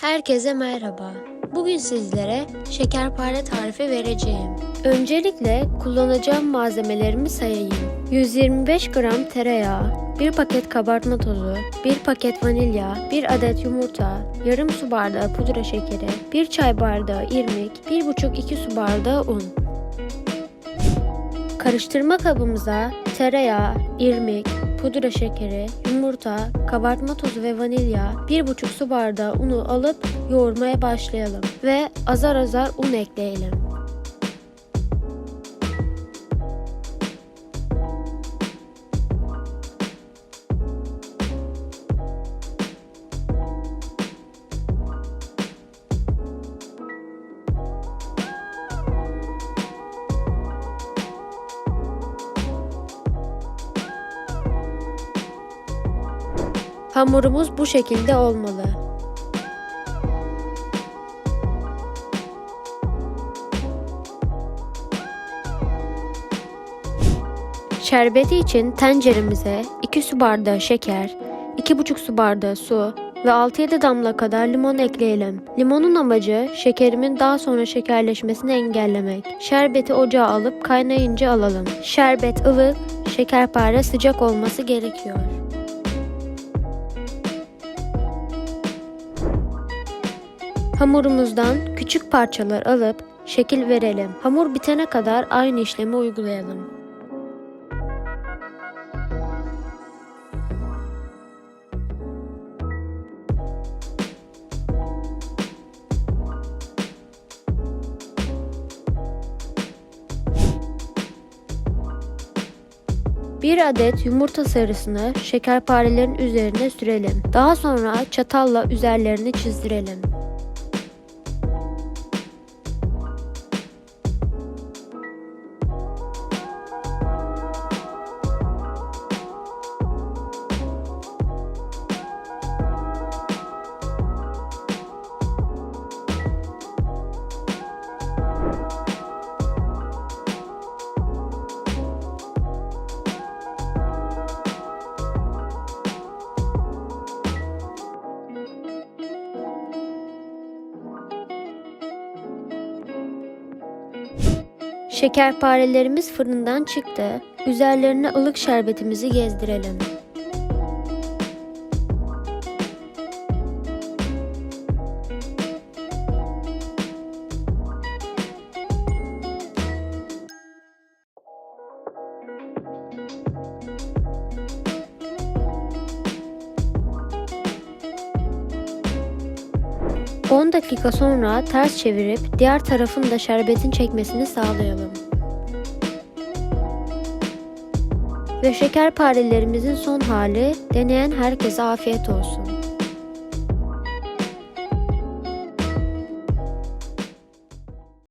Herkese merhaba. Bugün sizlere şekerpare tarifi vereceğim. Öncelikle kullanacağım malzemelerimi sayayım. 125 gram tereyağı, 1 paket kabartma tozu, 1 paket vanilya, 1 adet yumurta, yarım su bardağı pudra şekeri, 1 çay bardağı irmik, 1,5-2 su bardağı un. Karıştırma kabımıza tereyağı, irmik, pudra şekeri, yumurta, kabartma tozu ve vanilya 1,5 su bardağı unu alıp yoğurmaya başlayalım ve azar azar un ekleyelim. Hamurumuz bu şekilde olmalı. Şerbeti için tenceremize 2 su bardağı şeker, 2,5 su bardağı su ve 6-7 damla kadar limon ekleyelim. Limonun amacı şekerimin daha sonra şekerleşmesini engellemek. Şerbeti ocağa alıp kaynayınca alalım. Şerbet ılık, şekerpare sıcak olması gerekiyor. Hamurumuzdan küçük parçalar alıp şekil verelim. Hamur bitene kadar aynı işlemi uygulayalım. Bir adet yumurta sarısını şekerparelerin üzerine sürelim. Daha sonra çatalla üzerlerini çizdirelim. Şekerparelerimiz fırından çıktı. Üzerlerine ılık şerbetimizi gezdirelim. ...10 dakika sonra ters çevirip diğer tarafın da şerbetin çekmesini sağlayalım. Ve şekerparelerimizin son hali deneyen herkese afiyet olsun.